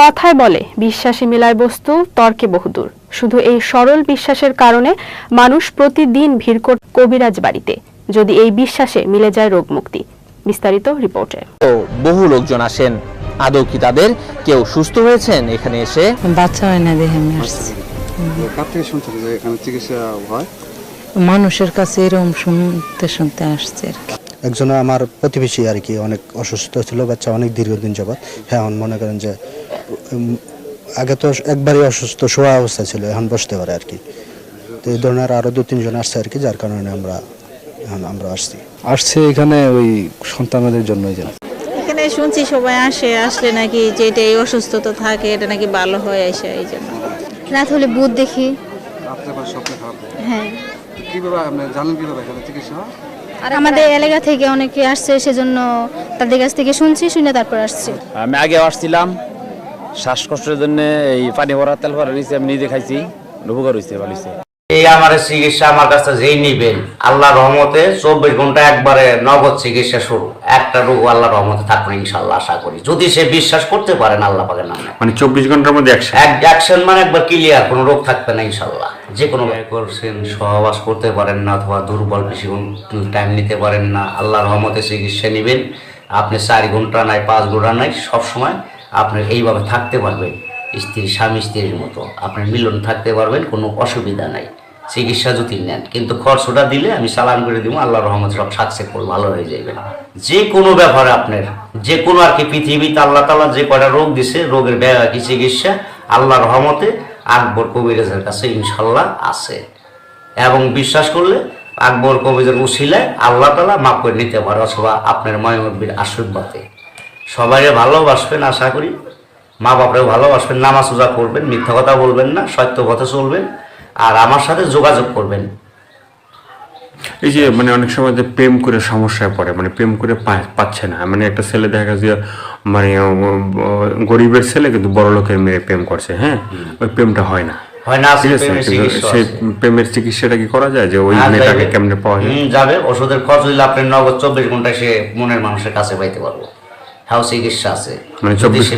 কথায় বলে বিশ্বাসী মিলায় বস্তু তর্কে বহুদূর। শুধু এই সরল বিশ্বাসের কারণে মানুষ প্রতিদিন ভিড় করে কবিরাজ বাড়িতে। যদি এই বিশ্বাসে মিলে যায় রোগমুক্তি বিস্তারিত রিপোর্টে। বহু লোকজন আসেন। আদৌ কি তাদের কেউ সুস্থ হয়েছেন? এখানে এসে বাচ্চা হয় না দেখে আমি আসছি। কার থেকে শুনছেন যে এখানে চিকিৎসা হয়? মানুষের কাছে এরকম শুনতে শুনতে আসছে আর কি। একজন আমার প্রতিবেশী আর কি অনেক অসুস্থ ছিল বাচ্চা অনেক দীর্ঘদিন যাবৎ। হ্যাঁ এখন মনে করেন যে আগে তো একবারই অসুস্থ শোয়া অবস্থা ছিল এখন বসতে পারে আর কি। তো এই ধরনের আরও দু তিনজন আসছে আর কি যার কারণে আমরা এখন আমরা আসছি। আসছে এখানে ওই সন্তানদের জন্যই যেন। এখানে শুনছি সবাই আসে আসলে নাকি যে এটা এই অসুস্থতা থাকে এটা নাকি ভালো হয়ে আসে এই জন্য। রাত হলে ভূত দেখি। হ্যাঁ। কীভাবে জানেন কীভাবে এখানে চিকিৎসা আমাদের এলাকা থেকে অনেকে আসছে সেজন্য তাদের কাছ থেকে শুনছি শুনে তারপর আসছি। আমি আগে আসছিলাম। শ্বাসকষ্টের জন্য এই পানি ভরা তেল ভরা নিয়েছি আমি নিজে খাইছি উপকার হয়েছে ভালো হয়েছে এই আমার চিকিৎসা আমার কাছে যেই নিবেন আল্লাহ রহমতে চব্বিশ ঘণ্টা একবারে নগদ চিকিৎসা শুরু। একটা রোগ আল্লাহ রহমতে থাকবে ইনশাল্লাহ আশা করি। যদি সে বিশ্বাস করতে পারেন আল্লাহ পাকের নামে। মানে চব্বিশ ঘণ্টার মধ্যে একশো এক অ্যাকশন মানে একবার ক্লিয়ার কোনো রোগ থাকবে না ইনশাল্লাহ যে কোনো ব্যয় করছেন সহবাস করতে পারেন না অথবা দুর্বল বেশি টাইম নিতে পারেন না। আল্লাহ রহমতে চিকিৎসা নেবেন। আপনি চার ঘণ্টা নাই পাঁচ ঘণ্টা নাই সবসময় আপনি এইভাবে থাকতে পারবেন। স্ত্রী, স্বামী স্ত্রীর মতো। আপনার মিলন থাকতে পারবেন, কোনো অসুবিধা নাই। চিকিৎসা যদি নেন, কিন্তু খরচটা দিলে আমি চালান করে দিব, আল্লাহ রহমত, সব সাকসেসফুল, ভালো হয়ে যাবে। যে কোনো ব্যাপারে আপনার, যে কোনো আর কি পৃথিবীতে আল্লাহ তালা যে কয়টা রোগ দিছে, রোগের কি চিকিৎসা আল্লাহ রহমতে আকবর কবিরাজের কাছে ইনশাল্লাহ আছে। এবং বিশ্বাস করলে আকবর কবিরের উশিলায় আল্লাহ তালা মাফ করে নিতে পারে, অথবা আপনার ময়মব্বীর আশীর্বাদে। সবাই ভালোবাসবেন, আশা করি। মা বাপরেও ভালোবাসবেন নামাজ উজা করবেন মিথ্যা কথা বলবেন না সত্য পথে চলবেন আর আমার সাথে যোগাযোগ করবেন। এই যে মানে অনেক সময় যে প্রেম করে সমস্যায় পড়ে মানে প্রেম করে পাচ্ছে না। মানে একটা ছেলে দেখা গেছে মানে গরিবের ছেলে কিন্তু বড় লোকের মেয়ে প্রেম করছে হ্যাঁ? ওই প্রেমটা হয় না। হয় না সেই প্রেমের চিকিৎসাটা কি করা যায়? যে ওই হ্যাঁ, মেয়েটাকে কেমনে পাওয়া যায়? যাবে। ওষুধের খরচ দিলে আপনি নগদ চব্বিশ ঘন্টায় সে মনের মানুষের কাছে পাইতে পারব। হ্যাঁ চিকিৎসা আছে। মানে যদি 24 সে